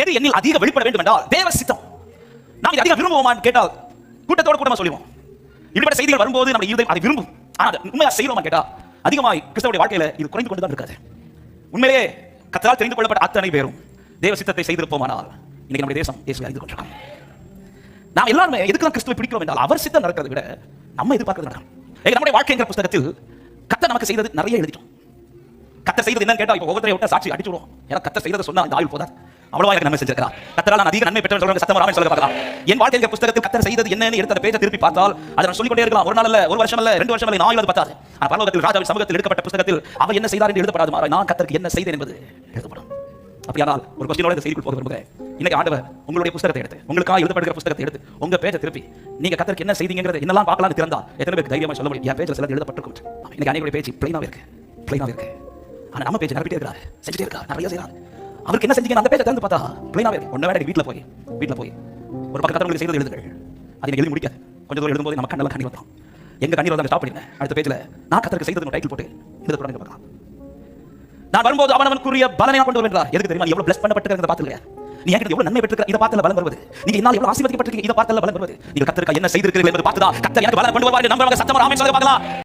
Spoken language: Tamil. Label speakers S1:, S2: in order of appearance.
S1: எது எண்ணில் அதிக வெளிப்பட வேண்டும் என்றால் தேவ சித்தம். நாம் இதை அதிகம் விரும்புவோமான்னு கேட்டால் கூட்டத்தோட கூட்டமா சொல்லுவோம். இப்படிப்பட்ட செய்திகள் வரும்போது நம்ம இருதயம் அதை விரும்பும். ஆனால் உண்மையாக உண்மையா கேட்டால் கேட்டா அதிகமாய் கிறிஸ்தவருடைய வாழ்க்கையில இது குறைந்து கொண்டு தான் இருக்காது. உண்மையிலே கத்தரால் தெரிந்து கொள்ளப்பட்ட அத்தனை பேரும் தேவ சித்தத்தை செய்திருப்போமானால் இன்னைக்கு நம்முடைய தேசம் இயேசுவை அறிந்து கொண்டிருக்கோம் நாம் எல்லாருமே எதுக்கெல்லாம் கிறிஸ்துவை பிடிக்கிறோம் என்றால் அவர் சித்தம் நடக்கிறத விட நம்ம எதிர்பார்க்கறது நடக்கும் நம்முடைய வாழ்க்கைங்கிற புஸ்தகத்தில் கத்த நமக்கு செய்தது நிறைய எழுதிட்டோம். கத்த செய்தது என்னன்னு கேட்டா இப்போ ஒவ்வொருத்தரையும் விட்டா சாட்சி அடிச்சுடுவோம் ஏன்னா கத்த செய்ததை சொன்னால் இந்த ஆயுள் போதாது. அவ்வளவா எனக்கு நன்மை செஞ்சிருக்கிறார் கத்தரால் நான் அதிக நன்மை பெற்றவன் சொல்றாங்க சத்தம் ராமன் சொல்ல பார்க்கலாம். என் வாழ்க்கையில் புத்தகத்தில் கத்தர் செய்தது என்னன்னு எடுத்த பேஜை திருப்பி பார்த்தால் அதை நான் சொல்லிக்கொண்டே இருக்கலாம். ஒரு நாள் ஒரு வருஷம் இல்ல ரெண்டு வருஷம் இல்லை நான் அது பத்தாது ஆனா பரலோகத்தில் ராஜாவின் சமூகத்தில் எடுக்கப்பட்ட புத்தகத்தில் அவர் என்ன செய்தார் என்று எழுதப்படாது மாறாய். நான் கத்தருக்கு என்ன செய்தேன் என்பது எழுதப்படும். அப்படியானால் ஒரு கொஸ்டினோட இந்த செய்திக்குள் போக விரும்புகிறேன் இன்னைக்கு ஆண்டவர் உங்களுடைய புத்தகத்தை எடுத்து உங்களுக்காக எழுதப்படுகிற புத்தகத்தை எடுத்து உங்க பேஜை திருப்பி நீங்க கத்தருக்கு என்ன செய்தீங்கிறது என்னெல்லாம் பார்க்கலாம் திறந்தா எத்தனை பேருக்கு தைரியமா சொல்ல முடியும்? என் பேஜில் சிலது எழுதப்பட்டிருக்கும். இன்னைக்கு அனைவருடைய பேச்சு பிளைனாக இருக்கு. பிளைனாக இருக்கு. ஆனால் நம்ம பேச்சு நிரப்பிட்டே இருக்கிறார். செஞ்சுட்டே இருக்காரு. நிறைய செய்யறாரு அவருக்கு என்ன செஞ்சீங்க அந்த பேஜை திறந்து பார்த்தா பிளைனாவே இருக்கு ஒன்றை வேட வீட்டில் போய் வீட்டில் போய். ஒரு பக்கத்தில் உங்களுக்கு செய்தது எழுதுங்கள். அதை எழுதி முடிக்காது கொஞ்சம் தூரம் எழுதும்போது நம்ம கண்ணெல்லாம் கண்ணி வந்துடும் எங்க கண்ணீர் வந்து ஸ்டாப் பண்ணிடுங்க. அடுத்த பேஜில் நான் கத்தருக்கு செய்தது டைட்டில் போட்டு எழுத தொடங்க பார்க்கலாம். நான் வரும்போது அவன் அவனவனுக்குரிய பலனை நான் கொண்டு வருகிறார் எதுக்கு தெரியுமா? எவ்வளவு பிளஸ் பண்ணப்பட்டிருக்கிறத பார்த்துங்க நீ என்கிட்ட எவ்வளவு நன்மை பெற்றிருக்க இதை பார்த்தல பலன் வருவது. நீங்க என்னால் எவ்வளவு ஆசீர்வதிக்கப்பட்டிருக்கீங்க? இதை பார்த்தல பலன் வருவது. நீங்க கத்தருக்கு என்ன செய்திருக்கிறீர்கள் என்பது பார்த்துதான் கத்தர் எனக்கு பலன் கொண்டு வருவார் நம்புறவங்க சத்தமா ராமே பார்க்கலாம்.